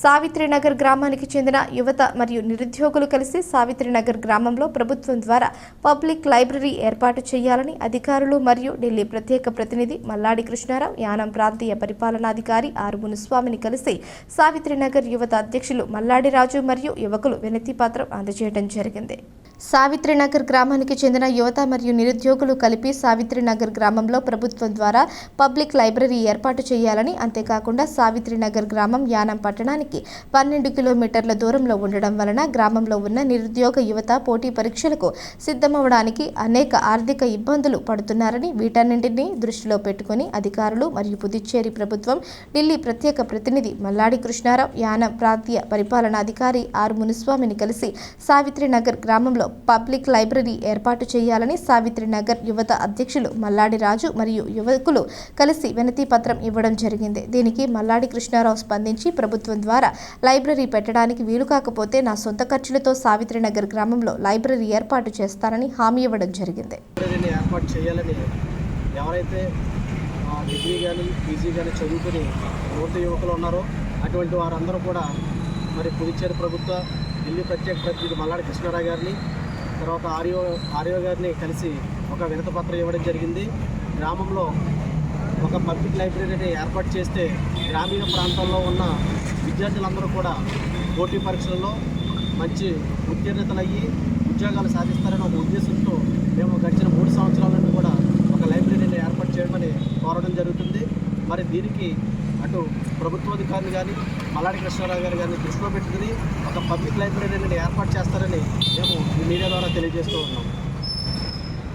సావిత్రినగర్ గ్రామానికి చెందిన యువత మరియు నిరుద్యోగులు కలిసి సావిత్రినగర్ గ్రామంలో ప్రభుత్వం ద్వారా పబ్లిక్ లైబ్రరీ ఏర్పాటు చేయాలని అధికారులు మరియు ఢిల్లీ ప్రత్యేక ప్రతినిధి మల్లాడి కృష్ణారావు యానం ప్రాంతీయ పరిపాలనాధికారి ఆరు మునుస్వామిని కలిసి సావిత్రినగర్ యువత అధ్యక్షులు మల్లాడి రాజు మరియు యువకులు వినతి పత్రం అందజేయడం జరిగింది. సావిత్రినగర్ గ్రామానికి చెందిన యువత మరియు నిరుద్యోగులు కలిపి సావిత్రినగర్ గ్రామంలో ప్రభుత్వం ద్వారా పబ్లిక్ లైబ్రరీ ఏర్పాటు చేయాలని అంతేకాకుండా సావిత్రినగర్ గ్రామం యానం పట్టణానికి పన్నెండు కిలోమీటర్ల దూరంలో ఉండడం వలన గ్రామంలో ఉన్న నిరుద్యోగ యువత పోటీ పరీక్షలకు సిద్ధమవడానికి అనేక ఆర్థిక ఇబ్బందులు పడుతున్నారని వీటన్నింటినీ దృష్టిలో పెట్టుకుని అధికారులు మరియు పుదుచ్చేరి ప్రభుత్వం ఢిల్లీ ప్రత్యేక ప్రతినిధి మల్లాడి కృష్ణారావు యానం ప్రాంతీయ పరిపాలనాధికారి ఆర్ మునుస్వామిని కలిసి సావిత్రినగర్ గ్రామంలో పబ్లిక్ లైబ్రరీ ఏర్పాటు చేయాలని సావిత్రినగర్ యువత అధ్యక్షులు మల్లాడి రాజు మరియు యువకులు కలిసి వినతి పత్రం ఇవ్వడం జరిగింది. దీనికి మల్లాడి కృష్ణారావు స్పందించి ప్రభుత్వం ద్వారా లైబ్రరీ పెట్టడానికి వీలు కాకపోతే నా సొంత ఖర్చులతో సావిత్రినగర్ గ్రామంలో లైబ్రరీ ఏర్పాటు చేస్తానని హామీ ఇవ్వడం జరిగింది. ఎవరైతే డిగ్రీ కానీ పీజీ కానీ చదువుకుని యువత యువకులు ఉన్నారో అటువంటి వారందరూ కూడా మరి పుదుచ్చేరి ప్రభుత్వ ఢిల్లీ ప్రత్యేక ప్రతినిధి మల్లాడి కృష్ణారావు గారిని తర్వాత ఆర్యో ఆర్యో గారిని కలిసి ఒక వినతపత్రం ఇవ్వడం జరిగింది. గ్రామంలో ఒక పబ్లిక్ లైబ్రరీని ఏర్పాటు చేస్తే గ్రామీణ ప్రాంతాల్లో ఉన్న విద్యార్థులందరూ కూడా పోటీ పరీక్షలలో మంచి ఉత్తీర్ణతలు అయ్యి ఉద్యోగాలు సాధిస్తారని ఒక ఉద్దేశంతో మేము గడిచిన మూడు సంవత్సరాల నుండి కూడా ఒక లైబ్రరీని ఏర్పాటు చేయమని కోరడం జరుగుతుంది. మరి దీనికి అటు ప్రభుత్వాధికారులు కానీ మల్లాడి కృష్ణారావు గారు కానీ దృష్టిలో పెట్టుకుని ఒక పబ్లిక్ లైబ్రరీని ఏర్పాటు చేస్తారని మేము ఈ మీడియా ద్వారా తెలియజేస్తూ ఉన్నాం.